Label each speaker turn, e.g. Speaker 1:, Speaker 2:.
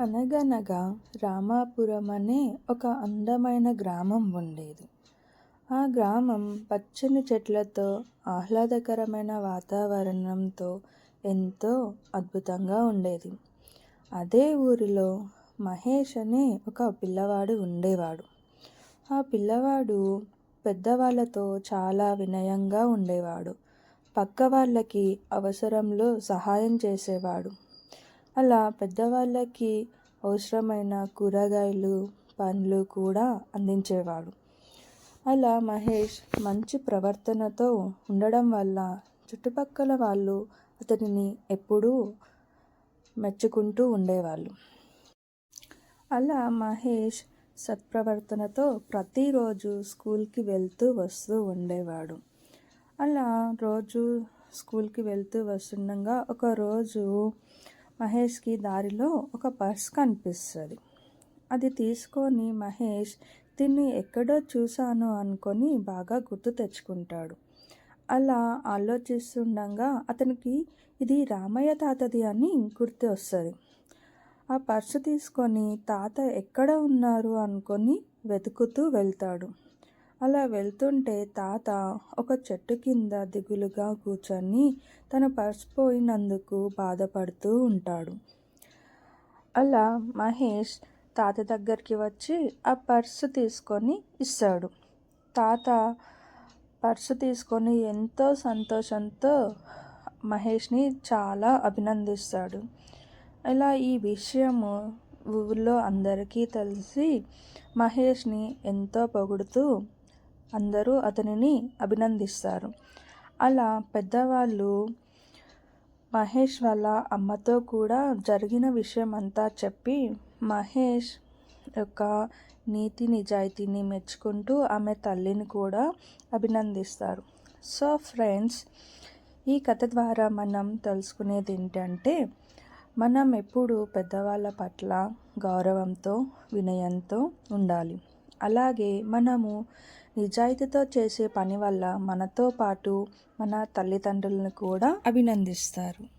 Speaker 1: అనగనగా రామాపురం అనే ఒక అందమైన గ్రామం ఉండేది. ఆ గ్రామం పచ్చని చెట్లతో ఆహ్లాదకరమైన వాతావరణంతో ఎంతో అద్భుతంగా ఉండేది. అదే ఊరిలో మహేష్ అనే ఒక పిల్లవాడు ఉండేవాడు. ఆ పిల్లవాడు పెద్దవాళ్ళతో చాలా వినయంగా ఉండేవాడు. పక్క వాళ్ళకి అవసరంలో సహాయం చేసేవాడు. అలా పెద్దవాళ్ళకి అవసరమైన కూరగాయలు పండ్లు కూడా అందించేవాడు. అలా మహేష్ మంచి ప్రవర్తనతో ఉండడం వల్ల చుట్టుపక్కల వాళ్ళు అతనిని ఎప్పుడూ మెచ్చుకుంటూ ఉండేవాళ్ళు. అలా మహేష్ సత్ప్రవర్తనతో ప్రతిరోజు స్కూల్కి వెళ్తూ వస్తూ ఉండేవాడు. అలా రోజు స్కూల్కి వెళ్తూ వస్తుండగా ఒకరోజు మహేష్కి దారిలో ఒక పర్స్ కనిపిస్తుంది. అది తీసుకొని మహేష్ దీన్ని ఎక్కడో చూశాను అనుకొని బాగా గుర్తు తెచ్చుకుంటాడు. అలా ఆలోచిస్తుండగా అతనికి ఇది రామయ్య తాతది అని గుర్తు వస్తుంది ఆ పర్సు తీసుకొని తాత ఎక్కడ ఉన్నారు అనుకొని వెతుకుతూ వెళ్తాడు. అలా వెళ్తుంటే తాత ఒక చెట్టు కింద దిగులుగా కూర్చొని తన పర్స్ పోయినందుకు బాధపడుతూ ఉంటాడు. అలా మహేష్ తాత దగ్గరికి వచ్చి ఆ పర్సు తీసుకొని ఇస్తాడు. తాత పర్సు తీసుకొని ఎంతో సంతోషంతో మహేష్ని చాలా అభినందిస్తాడు. ఇలా ఈ విషయము ఊళ్ళో అందరికీ తెలిసి మహేష్ని ఎంతో పొగుడుతూ అందరూ అతనిని అభినందిస్తారు. అలా పెద్దవాళ్ళు మహేష్ వాళ్ళ అమ్మతో కూడా జరిగిన విషయం అంతా చెప్పి మహేష్ యొక్క నీతి నిజాయితీని మెచ్చుకుంటూ ఆమె తల్లిని కూడా అభినందిస్తారు. సో ఫ్రెండ్స్ ఈ కథ ద్వారా మనం తెలుసుకునేది ఏంటంటే మనం ఎప్పుడు పెద్దవాళ్ళ పట్ల గౌరవంతో వినయంతో ఉండాలి. అలాగే మనము నిజాయితీతో చేసే పని వల్ల మనతో పాటు మన తల్లిదండ్రులను కూడా అభినందిస్తారు.